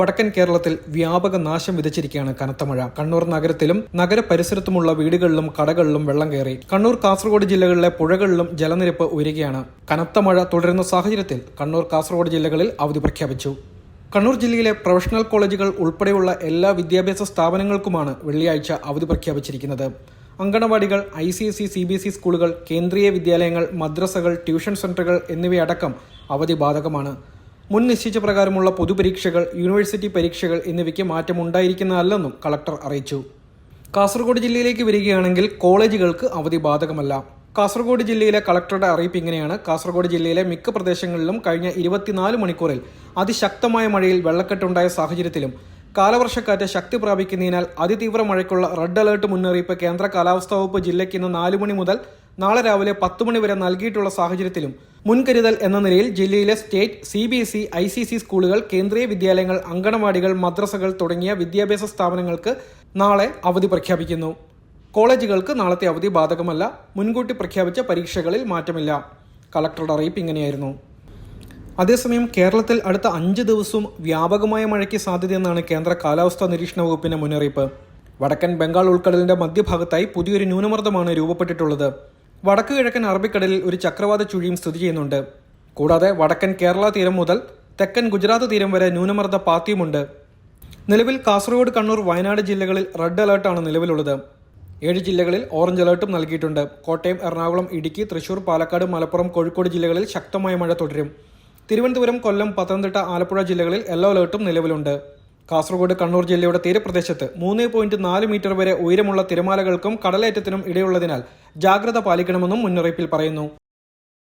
വടക്കൻ കേരളത്തിൽ വ്യാപക നാശം വിതച്ചിരിക്കുകയാണ് കനത്ത മഴ. കണ്ണൂർ നഗരത്തിലും നഗരപരിസരത്തുമുള്ള വീടുകളിലും കടകളിലും വെള്ളം കയറി. കണ്ണൂർ കാസർഗോഡ് ജില്ലകളിലെ പുഴകളിലും ജലനിരപ്പ് ഉയരുകയാണ്. കനത്ത മഴ തുടരുന്ന സാഹചര്യത്തിൽ കണ്ണൂർ കാസർഗോഡ് ജില്ലകളിൽ അവധി പ്രഖ്യാപിച്ചു. കണ്ണൂർ ജില്ലയിലെ പ്രൊഫഷണൽ കോളേജുകൾ ഉൾപ്പെടെയുള്ള എല്ലാ വിദ്യാഭ്യാസ സ്ഥാപനങ്ങൾക്കുമാണ് വെള്ളിയാഴ്ച അവധി പ്രഖ്യാപിച്ചിരിക്കുന്നത്. അങ്കണവാടികൾ I C S C C B S E സ്കൂളുകൾ കേന്ദ്രീയ വിദ്യാലയങ്ങൾ മദ്രസകൾ ട്യൂഷൻ സെന്ററുകൾ എന്നിവയടക്കം അവധി ബാധകമാണ് മുൻ നിശ്ചയിച്ച പ്രകാരമുള്ള പൊതുപരീക്ഷകൾ യൂണിവേഴ്സിറ്റി പരീക്ഷകൾ എന്നിവയ്ക്ക് മാറ്റമുണ്ടായിരിക്കുന്നതല്ലെന്നും കളക്ടർ അറിയിച്ചു. കാസർഗോഡ് ജില്ലയിലേക്ക് വരികയാണെങ്കിൽ കോളേജുകൾക്ക് അവധി ബാധകമല്ല. കാസർഗോഡ് ജില്ലയിലെ കളക്ടറുടെ അറിയിപ്പ് ഇങ്ങനെയാണ്. കാസർഗോഡ് ജില്ലയിലെ മിക്ക പ്രദേശങ്ങളിലും കഴിഞ്ഞ ഇരുപത്തിനാല് മണിക്കൂറിൽ അതിശക്തമായ മഴയിൽ വെള്ളക്കെട്ടുണ്ടായ സാഹചര്യത്തിലും കാലവർഷക്കാറ്റ് ശക്തി പ്രാപിക്കുന്നതിനാൽ അതിതീവ്ര മഴയ്ക്കുള്ള റെഡ് അലേർട്ട് മുന്നറിയിപ്പ് കേന്ദ്ര കാലാവസ്ഥാ വകുപ്പ് ജില്ലയ്ക്ക് ഇന്ന് നാല് മണി മുതൽ നാളെ രാവിലെ പത്ത് മണി വരെ നൽകിയിട്ടുള്ള സാഹചര്യത്തിലും മുൻകരുതൽ എന്ന നിലയിൽ ജില്ലയിലെ state C B S E I C C സ്കൂളുകൾ കേന്ദ്രീയ വിദ്യാലയങ്ങൾ അങ്കണവാടികൾ മദ്രസകൾ തുടങ്ങിയ വിദ്യാഭ്യാസ സ്ഥാപനങ്ങൾക്ക് നാളെ അവധി പ്രഖ്യാപിക്കുന്നു. കോളേജുകൾക്ക് നാളത്തെ അവധി ബാധകമല്ല. മുൻകൂട്ടി പ്രഖ്യാപിച്ച പരീക്ഷകളിൽ മാറ്റമില്ല. കളക്ടറുടെ അറിയിപ്പ് ഇങ്ങനെയായിരുന്നു. അതേസമയം കേരളത്തിൽ അടുത്ത അഞ്ച് ദിവസവും വ്യാപകമായ മഴയ്ക്ക് സാധ്യതയെന്നാണ് കേന്ദ്ര കാലാവസ്ഥാ നിരീക്ഷണ വകുപ്പിന്റെ മുന്നറിയിപ്പ്. വടക്കൻ ബംഗാൾ ഉൾക്കടലിന്റെ മധ്യഭാഗത്തായി പുതിയൊരു ന്യൂനമർദ്ദമാണ് രൂപപ്പെട്ടിട്ടുള്ളത്. വടക്ക് കിഴക്കൻ അറബിക്കടലിൽ ഒരു ചക്രവാത ചുഴിയും സ്ഥിതി ചെയ്യുന്നുണ്ട്. കൂടാതെ വടക്കൻ കേരള തീരം മുതൽ തെക്കൻ ഗുജറാത്ത് തീരം വരെ ന്യൂനമർദ്ദ പാത്തിയുമുണ്ട്. നിലവിൽ കാസർഗോഡ് കണ്ണൂർ വയനാട് ജില്ലകളിൽ റെഡ് അലേർട്ടാണ് നിലവിലുള്ളത്. ഏഴ് ജില്ലകളിൽ ഓറഞ്ച് അലേർട്ടും നൽകിയിട്ടുണ്ട്. കോട്ടയം എറണാകുളം ഇടുക്കി തൃശൂർ പാലക്കാട് മലപ്പുറം കോഴിക്കോട് ജില്ലകളിൽ ശക്തമായ മഴ തുടരും. തിരുവനന്തപുരം കൊല്ലം പത്തനംതിട്ട ആലപ്പുഴ ജില്ലകളിൽ യെല്ലോ അലേർട്ടും നിലവിലുണ്ട്. കാസർഗോഡ് കണ്ണൂർ ജില്ലയുടെ തീരപ്രദേശത്ത് മൂന്ന് പോയിന്റ് നാല് മീറ്റർ വരെ ഉയരമുള്ള തിരമാലകൾക്കും കടലേറ്റത്തിനും ഇടയുള്ളതിനാൽ ജാഗ്രത പാലിക്കണമെന്നും മുന്നറിയിപ്പിൽ പറയുന്നു